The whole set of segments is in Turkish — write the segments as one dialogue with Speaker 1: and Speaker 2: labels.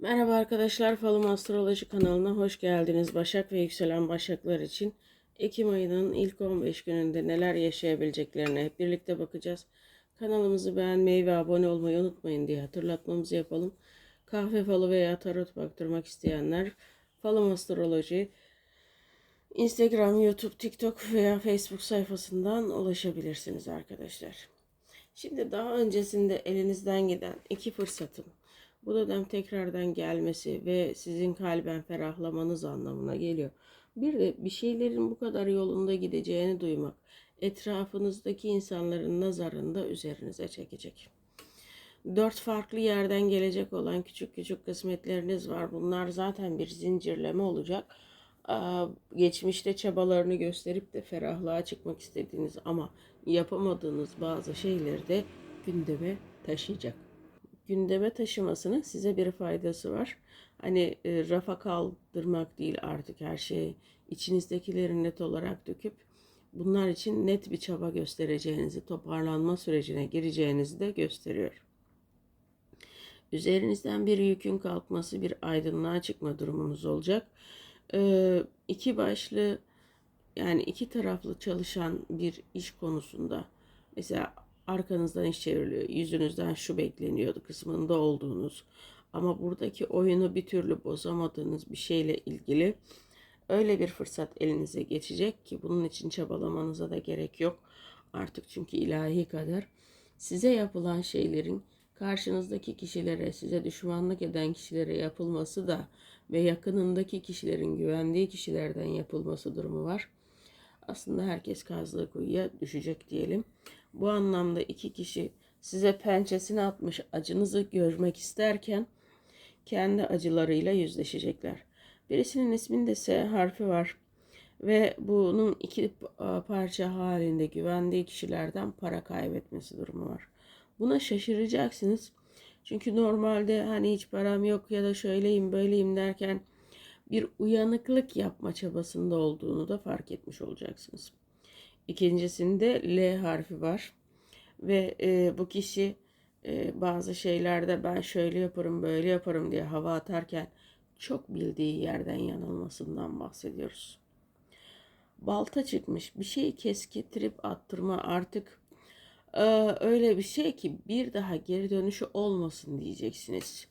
Speaker 1: Merhaba arkadaşlar, Falım Astroloji kanalına hoş geldiniz. Başak ve yükselen Başaklar için Ekim ayının ilk 15 gününde neler yaşayabileceklerine hep birlikte bakacağız. Kanalımızı beğenmeyi ve abone olmayı unutmayın diye hatırlatmamızı yapalım. Kahve falı veya tarot baktırmak isteyenler Falım Astroloji Instagram, YouTube, TikTok veya Facebook sayfasından ulaşabilirsiniz arkadaşlar. Şimdi daha öncesinde elinizden giden iki fırsatın bu dönem tekrardan gelmesi ve sizin kalben ferahlamanız anlamına geliyor. Bir de bir şeylerin bu kadar yolunda gideceğini duymak etrafınızdaki insanların nazarını da üzerinize çekecek. Dört farklı yerden gelecek olan küçük küçük kısmetleriniz var. Bunlar zaten bir zincirleme olacak. Geçmişte çabalarını gösterip de ferahlığa çıkmak istediğiniz ama yapamadığınız bazı şeyleri de gündeme taşıyacak gündeme taşımasının size bir faydası var. Hani e, rafa kaldırmak değil artık her şeyi içinizdekileri net olarak döküp bunlar için net bir çaba göstereceğinizi, toparlanma sürecine gireceğinizi de gösteriyor. Üzerinizden bir yükün kalkması, bir aydınlığa çıkma durumunuz olacak. Ee, iki başlı yani iki taraflı çalışan bir iş konusunda mesela arkanızdan iş çevriliyor. Yüzünüzden şu bekleniyordu kısmında olduğunuz ama buradaki oyunu bir türlü bozamadığınız bir şeyle ilgili öyle bir fırsat elinize geçecek ki bunun için çabalamanıza da gerek yok. Artık çünkü ilahi kader size yapılan şeylerin karşınızdaki kişilere, size düşmanlık eden kişilere yapılması da ve yakınındaki kişilerin güvendiği kişilerden yapılması durumu var. Aslında herkes kazdığı kuyuya düşecek diyelim. Bu anlamda iki kişi size pençesini atmış acınızı görmek isterken kendi acılarıyla yüzleşecekler. Birisinin isminde S harfi var ve bunun iki parça halinde güvendiği kişilerden para kaybetmesi durumu var. Buna şaşıracaksınız. Çünkü normalde hani hiç param yok ya da şöyleyim böyleyim derken bir uyanıklık yapma çabasında olduğunu da fark etmiş olacaksınız. İkincisinde L harfi var ve e, bu kişi e, bazı şeylerde ben şöyle yaparım böyle yaparım diye hava atarken çok bildiği yerden yanılmasından bahsediyoruz. Balta çıkmış bir şeyi kesketirip attırma artık e, öyle bir şey ki bir daha geri dönüşü olmasın diyeceksiniz.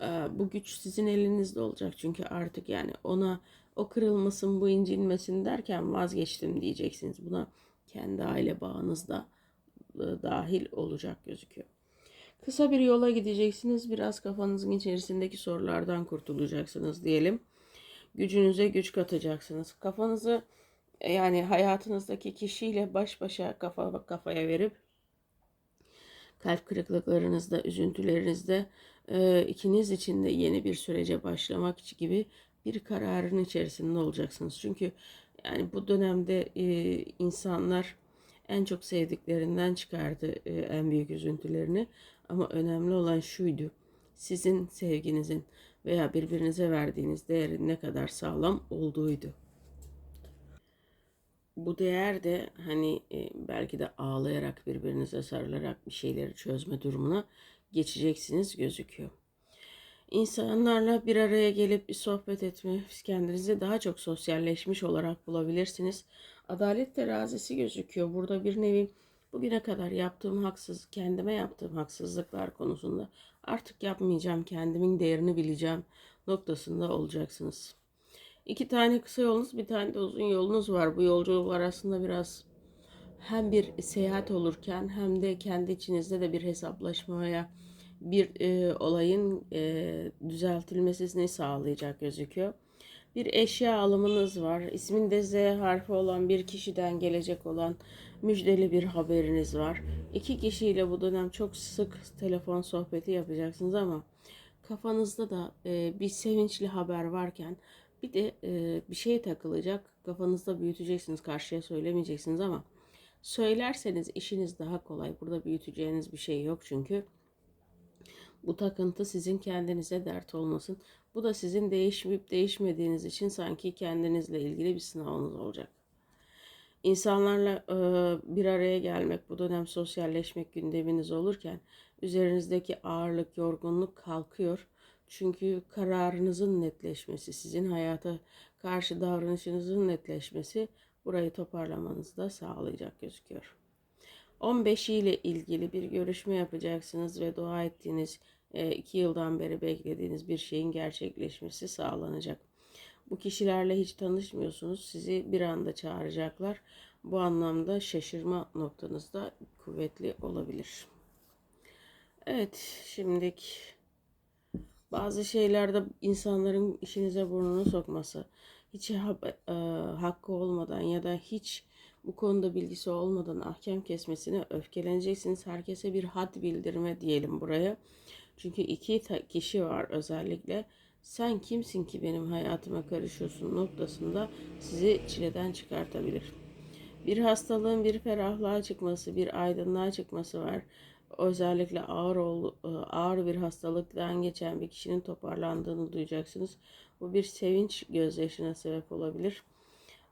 Speaker 1: E, bu güç sizin elinizde olacak çünkü artık yani ona o kırılmasın bu incinmesin derken vazgeçtim diyeceksiniz. Buna kendi aile bağınızda e, dahil olacak gözüküyor. Kısa bir yola gideceksiniz. Biraz kafanızın içerisindeki sorulardan kurtulacaksınız diyelim. Gücünüze güç katacaksınız. Kafanızı e, yani hayatınızdaki kişiyle baş başa kafa kafaya verip kalp kırıklıklarınızda, üzüntülerinizde e, ikiniz için de yeni bir sürece başlamak gibi bir kararın içerisinde olacaksınız. Çünkü yani bu dönemde e, insanlar en çok sevdiklerinden çıkardı e, en büyük üzüntülerini. Ama önemli olan şuydu. Sizin sevginizin veya birbirinize verdiğiniz değerin ne kadar sağlam olduğuydu. Bu değer de hani e, belki de ağlayarak birbirinize sarılarak bir şeyleri çözme durumuna geçeceksiniz gözüküyor. İnsanlarla bir araya gelip bir sohbet etme, kendinizi daha çok sosyalleşmiş olarak bulabilirsiniz. Adalet terazisi gözüküyor. Burada bir nevi bugüne kadar yaptığım haksız, kendime yaptığım haksızlıklar konusunda artık yapmayacağım, kendimin değerini bileceğim noktasında olacaksınız. İki tane kısa yolunuz, bir tane de uzun yolunuz var. Bu yolculuklar aslında biraz hem bir seyahat olurken hem de kendi içinizde de bir hesaplaşmaya, bir e, olayın e, düzeltilmesini sağlayacak gözüküyor. Bir eşya alımınız var. İsminde Z harfi olan bir kişiden gelecek olan müjdeli bir haberiniz var. İki kişiyle bu dönem çok sık telefon sohbeti yapacaksınız ama kafanızda da e, bir sevinçli haber varken bir de e, bir şey takılacak. Kafanızda büyüteceksiniz. Karşıya söylemeyeceksiniz ama söylerseniz işiniz daha kolay. Burada büyüteceğiniz bir şey yok çünkü. Bu takıntı sizin kendinize dert olmasın. Bu da sizin değişmeyip değişmediğiniz için sanki kendinizle ilgili bir sınavınız olacak. İnsanlarla e, bir araya gelmek, bu dönem sosyalleşmek gündeminiz olurken üzerinizdeki ağırlık, yorgunluk kalkıyor Çünkü kararınızın netleşmesi, sizin hayata karşı davranışınızın netleşmesi burayı toparlamanızı da sağlayacak gözüküyor. 15 ile ilgili bir görüşme yapacaksınız ve dua ettiğiniz, 2 yıldan beri beklediğiniz bir şeyin gerçekleşmesi sağlanacak. Bu kişilerle hiç tanışmıyorsunuz. Sizi bir anda çağıracaklar. Bu anlamda şaşırma noktanız da kuvvetli olabilir. Evet, şimdiki bazı şeylerde insanların işinize burnunu sokması, hiç e, hakkı olmadan ya da hiç bu konuda bilgisi olmadan ahkam kesmesine öfkeleneceksiniz. Herkese bir had bildirme diyelim buraya. Çünkü iki kişi var özellikle. Sen kimsin ki benim hayatıma karışıyorsun noktasında sizi çileden çıkartabilir. Bir hastalığın bir ferahlığa çıkması, bir aydınlığa çıkması var. Özellikle ağır ol- e, ağır bir hastalıktan geçen bir kişinin toparlandığını duyacaksınız. Bu bir sevinç gözyaşına sebep olabilir.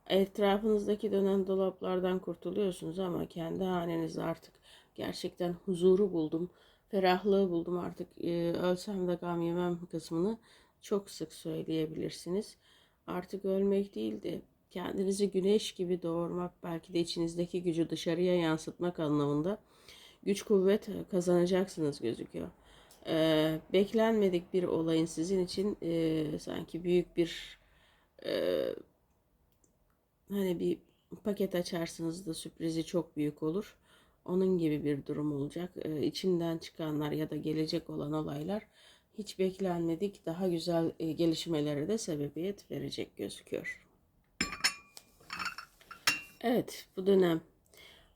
Speaker 1: Etrafınızdaki dönen dolaplardan kurtuluyorsunuz ama kendi hanenizde artık gerçekten huzuru buldum, ferahlığı buldum artık e, ölsem de gam yemem kısmını çok sık söyleyebilirsiniz. Artık ölmek değil de kendinizi güneş gibi doğurmak, belki de içinizdeki gücü dışarıya yansıtmak anlamında güç kuvvet kazanacaksınız gözüküyor. Ee, beklenmedik bir olayın sizin için e, sanki büyük bir e, hani bir paket açarsınız da sürprizi çok büyük olur. Onun gibi bir durum olacak. Ee, içinden çıkanlar ya da gelecek olan olaylar hiç beklenmedik daha güzel e, gelişmelere de sebebiyet verecek gözüküyor. Evet, bu dönem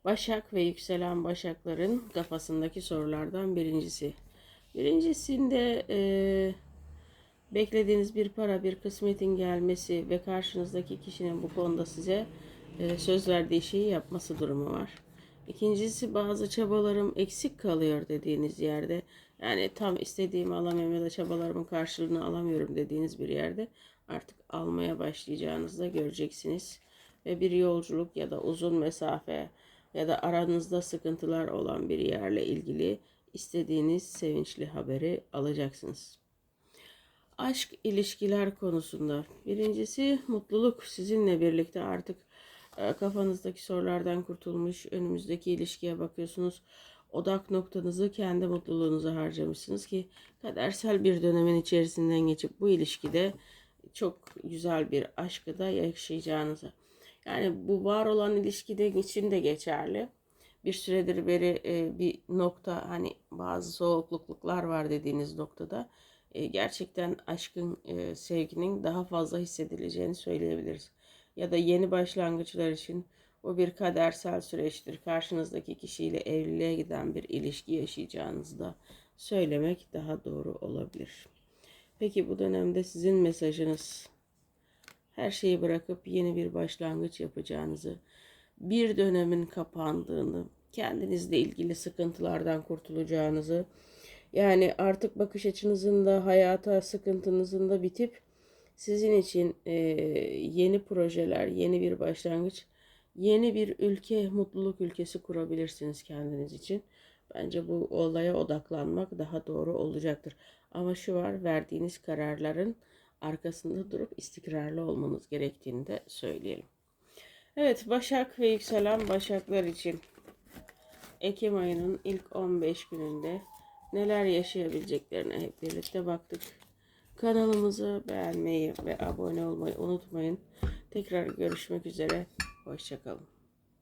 Speaker 1: Başak ve yükselen Başakların kafasındaki sorulardan birincisi. Birincisinde e, beklediğiniz bir para, bir kısmetin gelmesi ve karşınızdaki kişinin bu konuda size e, söz verdiği şeyi yapması durumu var. İkincisi bazı çabalarım eksik kalıyor dediğiniz yerde. Yani tam istediğimi alamıyorum ya da çabalarımın karşılığını alamıyorum dediğiniz bir yerde artık almaya başlayacağınızda göreceksiniz. Ve bir yolculuk ya da uzun mesafe ya da aranızda sıkıntılar olan bir yerle ilgili istediğiniz sevinçli haberi alacaksınız. Aşk ilişkiler konusunda birincisi mutluluk sizinle birlikte artık e, kafanızdaki sorulardan kurtulmuş önümüzdeki ilişkiye bakıyorsunuz. Odak noktanızı kendi mutluluğunuza harcamışsınız ki kadersel bir dönemin içerisinden geçip bu ilişkide çok güzel bir aşkı da yaşayacağınıza. Yani bu var olan ilişkide için de geçerli. Bir süredir beri e, bir nokta hani bazı soğukluklar var dediğiniz noktada e, gerçekten aşkın, e, sevginin daha fazla hissedileceğini söyleyebiliriz. Ya da yeni başlangıçlar için bu bir kadersel süreçtir. Karşınızdaki kişiyle evliliğe giden bir ilişki yaşayacağınızı da söylemek daha doğru olabilir. Peki bu dönemde sizin mesajınız her şeyi bırakıp yeni bir başlangıç yapacağınızı, bir dönemin kapandığını, kendinizle ilgili sıkıntılardan kurtulacağınızı, yani artık bakış açınızın da hayata sıkıntınızın da bitip sizin için e, yeni projeler, yeni bir başlangıç, yeni bir ülke, mutluluk ülkesi kurabilirsiniz kendiniz için. Bence bu olaya odaklanmak daha doğru olacaktır. Ama şu var, verdiğiniz kararların arkasında durup istikrarlı olmanız gerektiğini de söyleyelim. Evet, Başak ve yükselen Başaklar için Ekim ayının ilk 15 gününde neler yaşayabileceklerine hep birlikte baktık. Kanalımızı beğenmeyi ve abone olmayı unutmayın. Tekrar görüşmek üzere. Hoşçakalın.